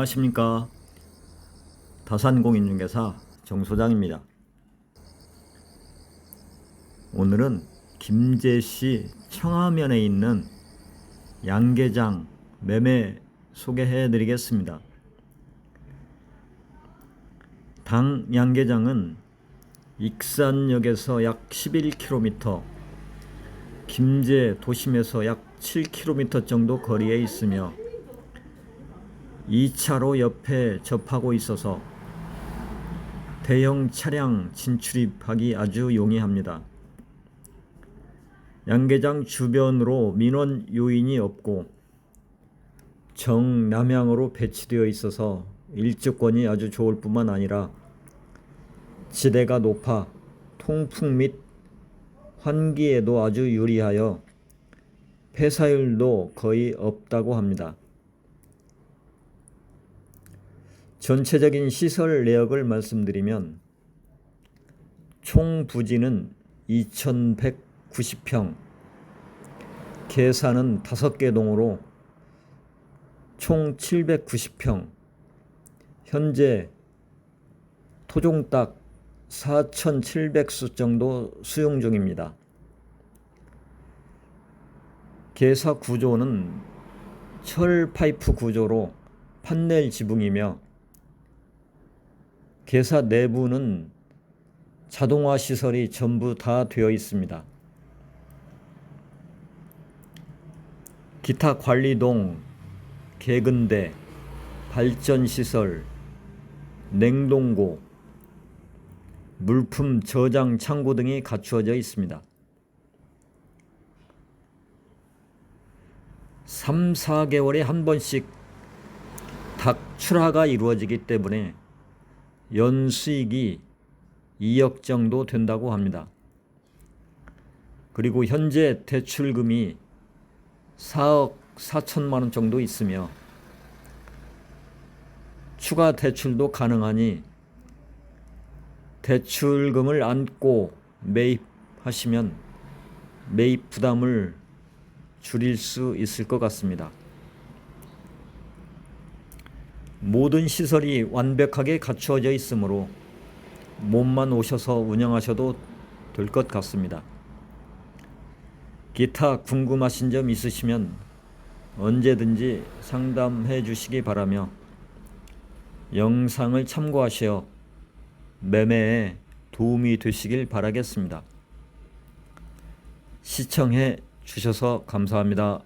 안녕하십니까. 다산공인중개사 정소장입니다. 오늘은 김제시 청하면에 있는 양계장 매매 소개해 드리겠습니다. 당 양계장은 익산역에서 약 11km, 김제 도심에서 약 7km 정도 거리에 있으며 2차로 옆에 접하고 있어서 대형 차량 진출입하기 아주 용이합니다. 양계장 주변으로 민원 요인이 없고 정남향으로 배치되어 있어서 일조권이 아주 좋을 뿐만 아니라 지대가 높아 통풍 및 환기에도 아주 유리하여 폐사율도 거의 없다고 합니다. 전체적인 시설 내역을 말씀드리면 총 부지는 2190평, 계산은 5개 동으로 총 790평, 현재 토종닭 4,700수 정도 수용 중입니다. 개사 구조는 철 파이프 구조로 판넬 지붕이며 개사 내부는 자동화 시설이 전부 다 되어 있습니다. 기타 관리동, 개근대, 발전 시설, 냉동고, 물품 저장 창고 등이 갖추어져 있습니다. 3, 4개월에 한 번씩 닭 출하가 이루어지기 때문에 연수익이 2억 정도 된다고 합니다. 그리고 현재 대출금이 4억 4천만 원 정도 있으며 추가 대출도 가능하니 대출금을 안고 매입하시면 매입 부담을 줄일 수 있을 것 같습니다. 모든 시설이 완벽하게 갖추어져 있으므로 몸만 오셔서 운영하셔도 될 것 같습니다. 기타 궁금하신 점 있으시면 언제든지 상담해 주시기 바라며 영상을 참고하시어 매매에 도움이 되시길 바라겠습니다. 시청해 주셔서 감사합니다.